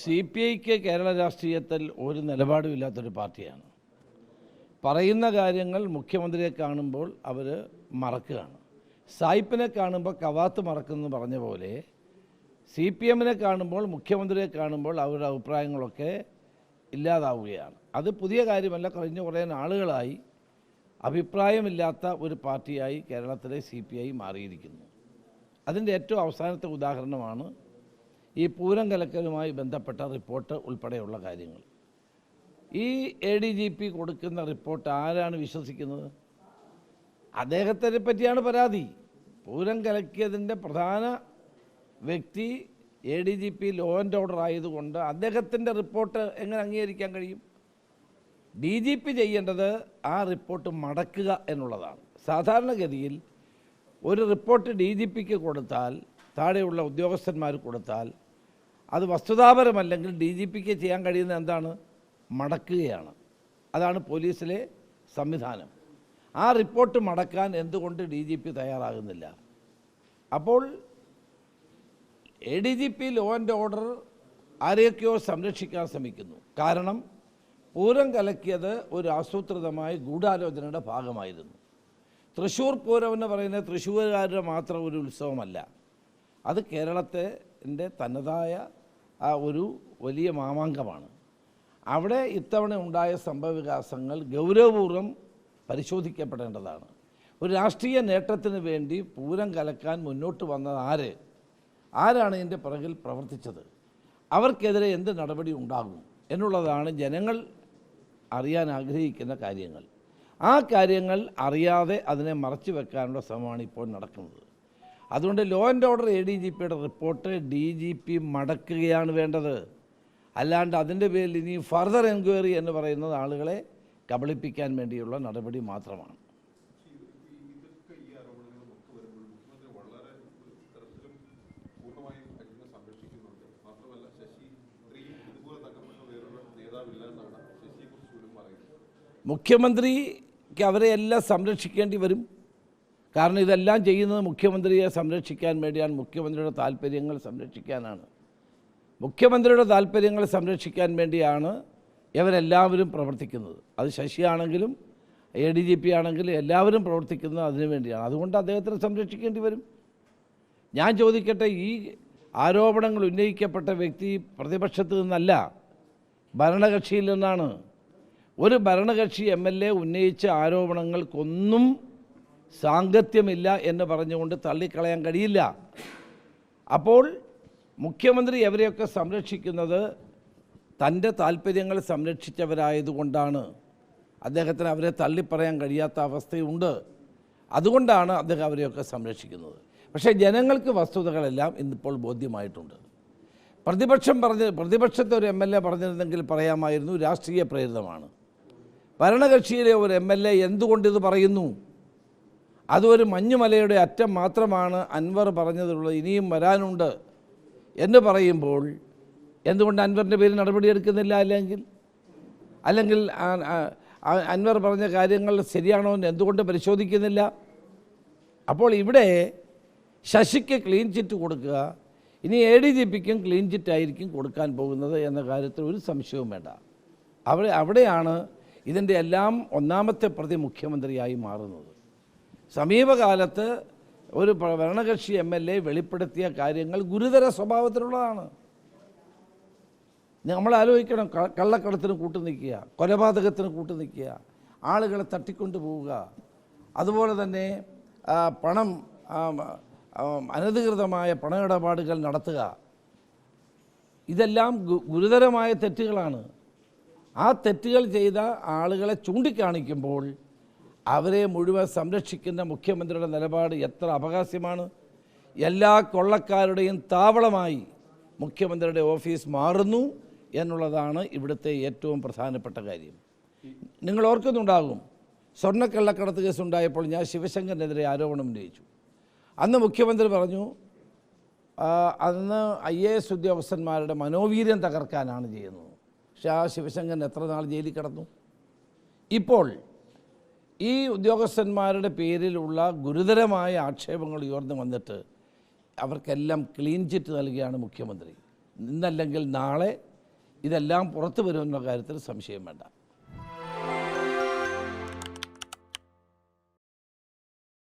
C P ഐക്ക് കേരള രാഷ്ട്രീയത്തിൽ ഒരു നിലപാടുമില്ലാത്തൊരു പാർട്ടിയാണ്. പറയുന്ന കാര്യങ്ങൾ മുഖ്യമന്ത്രിയെ കാണുമ്പോൾ അവർ മറക്കുകയാണ്. സായിപ്പിനെ കാണുമ്പോൾ കവാത്ത് മറക്കുന്നു പറഞ്ഞ പോലെ സി പി എമ്മിനെ കാണുമ്പോൾ മുഖ്യമന്ത്രിയെ കാണുമ്പോൾ അവരുടെ അഭിപ്രായങ്ങളൊക്കെ ഇല്ലാതാവുകയാണ്. അത് പുതിയ കാര്യമല്ല. കഴിഞ്ഞ കുറേ നാളുകളായി അഭിപ്രായമില്ലാത്ത ഒരു പാർട്ടിയായി കേരളത്തിലെ സി പി ഐ മാറിയിരിക്കുന്നു. അതിന്റെ ഏറ്റവും അവസാനത്തെ ഉദാഹരണമാണ് ഈ പൂരം കലക്കലുമായി ബന്ധപ്പെട്ട റിപ്പോർട്ട് ഉൾപ്പെടെയുള്ള കാര്യങ്ങൾ. ഈ എ ഡി ജി പി കൊടുക്കുന്ന റിപ്പോർട്ട് ആരാണ് വിശ്വസിക്കുന്നത്? അദ്ദേഹത്തെ പറ്റിയാണ് പരാതി. പൂരം കലക്കിയതിന്റെ പ്രധാന വ്യക്തി A D G P law and order ആയതുകൊണ്ട് അദ്ദേഹത്തിന്റെ റിപ്പോർട്ട് എങ്ങനെ അംഗീകരിക്കാൻ കഴിയും? ഡി ജി പി ചെയ്യേണ്ടത് ആ റിപ്പോർട്ട് മടക്കുക എന്നുള്ളതാണ്. സാധാരണഗതിയിൽ ഒരു റിപ്പോർട്ട് ഡി ജി പിക്ക് കൊടുത്താൽ താഴെയുള്ള ഉദ്യോഗസ്ഥന്മാർ കൊടുത്താൽ അത് വസ്തുതാപരമല്ലെങ്കിൽ ഡി ജി പിക്ക് ചെയ്യാൻ കഴിയുന്ന എന്താണ്? മടക്കുകയാണ്. അതാണ് പോലീസിലെ സംവിധാനം. ആ റിപ്പോർട്ട് മടക്കാൻ എന്തുകൊണ്ട് ഡി ജി പി തയ്യാറാകുന്നില്ല? അപ്പോൾ A D G P law and order ആരെയൊക്കെയോ സംരക്ഷിക്കാൻ ശ്രമിക്കുന്നു. കാരണം പൂരം കലക്കിയത് ഒരു ആസൂത്രിതമായ ഗൂഢാലോചനയുടെ ഭാഗമായിരുന്നു. തൃശ്ശൂർ പൂരം എന്ന് പറയുന്നത് തൃശ്ശൂരുകാരുടെ മാത്രം ഒരു ഉത്സവമല്ല. അത് കേരളത്തിന്റെ തനതായ ആ ഒരു വലിയ മാമാങ്കമാണ്. അവിടെ ഇത്തവണ ഉണ്ടായ സംഭവവികാസങ്ങൾ ഗൗരവപൂർവം പരിശോധിക്കപ്പെടേണ്ടതാണ്. ഒരു രാഷ്ട്രീയ നേട്ടത്തിന് വേണ്ടി പൂരം കലക്കാൻ മുന്നോട്ട് വന്നത് ആര്? ആരാണ് ഇതിന്റെ പിറകിൽ പ്രവർത്തിച്ചത്? അവർക്കെതിരെ എന്ത് നടപടി ഉണ്ടാകും എന്നുള്ളതാണ് ജനങ്ങൾ അറിയാൻ ആഗ്രഹിക്കുന്ന കാര്യങ്ങൾ. ആ കാര്യങ്ങൾ അറിയാതെ അതിനെ മറച്ചു വെക്കാനുള്ള ശ്രമമാണ് ഇപ്പോൾ നടക്കുന്നത്. അതുകൊണ്ട് law and order A D G പിയുടെ റിപ്പോർട്ട് ഡി ജി പി മടക്കുകയാണ് വേണ്ടത്. അല്ലാണ്ട് അതിന്റെ പേരിൽ ഇനി ഫർദർ എൻക്വയറി എന്ന് പറയുന്നത് ആളുകളെ കബളിപ്പിക്കാൻ വേണ്ടിയുള്ള നടപടി മാത്രമാണ്. മുഖ്യമന്ത്രിക്ക് അവരെ എല്ലാം സംരക്ഷിക്കേണ്ടി വരും. കാരണം ഇതെല്ലാം ചെയ്യുന്നത് മുഖ്യമന്ത്രിയെ സംരക്ഷിക്കാൻ വേണ്ടിയാണ് മുഖ്യമന്ത്രിയുടെ താല്പര്യങ്ങൾ സംരക്ഷിക്കാനാണ്. മുഖ്യമന്ത്രിയുടെ താല്പര്യങ്ങൾ സംരക്ഷിക്കാൻ വേണ്ടിയാണ് ഇവരെല്ലാവരും പ്രവർത്തിക്കുന്നത്. അത് ശശിയാണെങ്കിലും എ ഡി ജി പി ആണെങ്കിലും എല്ലാവരും പ്രവർത്തിക്കുന്നത് അതിനു വേണ്ടിയാണ്. അതുകൊണ്ട് അദ്ദേഹത്തിനെ സംരക്ഷിക്കേണ്ടി വരും. ഞാൻ ചോദിക്കട്ടെ ഈ ആരോപണങ്ങൾ ഉന്നയിക്കപ്പെട്ട വ്യക്തി പ്രതിപക്ഷത്ത് നിന്നല്ല ഭരണകക്ഷിയിൽ നിന്നാണ്. ഒരു ഭരണകക്ഷി എം എൽ എ ഉന്നയിച്ച ആരോപണങ്ങൾക്കൊന്നും സാങ്കത്യമില്ല എന്ന് പറഞ്ഞുകൊണ്ട് തള്ളിക്കളയാൻ കഴിയില്ല. അപ്പോൾ മുഖ്യമന്ത്രി എവരെയൊക്കെ സംരക്ഷിക്കുന്നത്? തന്റെ താല്പര്യങ്ങൾ സംരക്ഷിച്ചവരായതുകൊണ്ടാണ്. അദ്ദേഹത്തിന് അവരെ തള്ളിപ്പറയാൻ കഴിയാത്ത അവസ്ഥയുണ്ട്. അതുകൊണ്ടാണ് അദ്ദേഹം അവരെയൊക്കെ സംരക്ഷിക്കുന്നത്. പക്ഷേ ജനങ്ങൾക്ക് വസ്തുതകളെല്ലാം ഇന്നിപ്പോൾ ബോധ്യമായിട്ടുണ്ട്. പ്രതിപക്ഷം പറഞ്ഞ് പ്രതിപക്ഷത്തെ ഒരു എം എൽ എ പറഞ്ഞിരുന്നെങ്കിൽ പറയാമായിരുന്നു രാഷ്ട്രീയ പ്രേരിതമാണ്. ഭരണകക്ഷിയിലെ ഒരു എം എൽ എ എന്തുകൊണ്ടിത് പറയുന്നു? അതൊരു മഞ്ഞുമലയുടെ അറ്റം മാത്രമാണ് അൻവർ പറഞ്ഞതുള്ളത്. ഇനിയും വരാനുണ്ട് എന്ന് പറയുമ്പോൾ എന്തുകൊണ്ട് അൻവറിന്റെ പേര് നടപടിയെടുക്കുന്നില്ല അല്ലെങ്കിൽ? അല്ലെങ്കിൽ അൻവർ പറഞ്ഞ കാര്യങ്ങൾ ശരിയാണോ എന്ന് എന്തുകൊണ്ട് പരിശോധിക്കുന്നില്ല? അപ്പോൾ ഇവിടെ ശശിക്ക് ക്ലീൻ ചിറ്റ് കൊടുക്കുക. ഇനി എ ഡി ജി പിക്കും ക്ലീൻ ചിറ്റ് ആയിരിക്കും കൊടുക്കാൻ പോകുന്നത് എന്ന കാര്യത്തിൽ ഒരു സംശയവും വേണ്ട. അവിടെ അവിടെയാണ് ഇതിന്റെ എല്ലാം ഒന്നാമത്തെ പ്രതി മുഖ്യമന്ത്രിയായി മാറുന്നത്. സമീപകാലത്ത് ഒരു ഭരണകക്ഷി എം എൽ എ വെളിപ്പെടുത്തിയ കാര്യങ്ങൾ ഗുരുതര സ്വഭാവത്തിലുള്ളതാണ്. നമ്മൾ ആലോചിക്കണം കള്ളക്കടത്തിന് കൂട്ടു നിൽക്കുക കൊലപാതകത്തിന് കൂട്ടു നിൽക്കുക ആളുകളെ തട്ടിക്കൊണ്ടു പോവുക. അതുപോലെ തന്നെ പണം അനധികൃതമായ പണമിടപാടുകൾ നടത്തുക. ഇതെല്ലാം ഗുരുതരമായ തെറ്റുകളാണ്. ആ തെറ്റുകൾ ചെയ്ത ആളുകളെ ചൂണ്ടിക്കാണിക്കുമ്പോൾ അവരെ മുഴുവൻ സംരക്ഷിക്കുന്ന മുഖ്യമന്ത്രിയുടെ നിലപാട് എത്ര അപകാസ്യമാണ് എല്ലാ കൊള്ളക്കാരുടെയും താവളമായി മുഖ്യമന്ത്രിയുടെ ഓഫീസ് മാറുന്നു എന്നുള്ളതാണ് ഇവിടുത്തെ ഏറ്റവും പ്രധാനപ്പെട്ട കാര്യം. നിങ്ങൾ ഓർക്കുന്നുണ്ടാകും സ്വർണക്കള്ളക്കടത്ത് കേസ് ഉണ്ടായപ്പോൾ ഞാൻ ശിവശങ്കറിനെതിരെ ആരോപണം ഉന്നയിച്ചു. അന്ന് മുഖ്യമന്ത്രി പറഞ്ഞു അന്ന് ഐ എ എസ് ഉദ്യോഗസ്ഥന്മാരുടെ മനോവീര്യം തകർക്കാനാണ് ചെയ്യുന്നത്. പക്ഷേ ആ ശിവശങ്കരൻ എത്ര നാൾ ജയിലിൽ കിടന്നു? ഇപ്പോൾ ഈ ഉദ്യോഗസ്ഥന്മാരുടെ പേരിലുള്ള ഗുരുതരമായ ആക്ഷേപങ്ങൾ ഉയർന്നു വന്നിട്ട് അവർക്കെല്ലാം ക്ലീൻ ചിറ്റ് നൽകുകയാണ് മുഖ്യമന്ത്രി. ഇന്നല്ലെങ്കിൽ നാളെ ഇതെല്ലാം പുറത്തു വരുമെന്ന കാര്യത്തിൽ സംശയം വേണ്ട.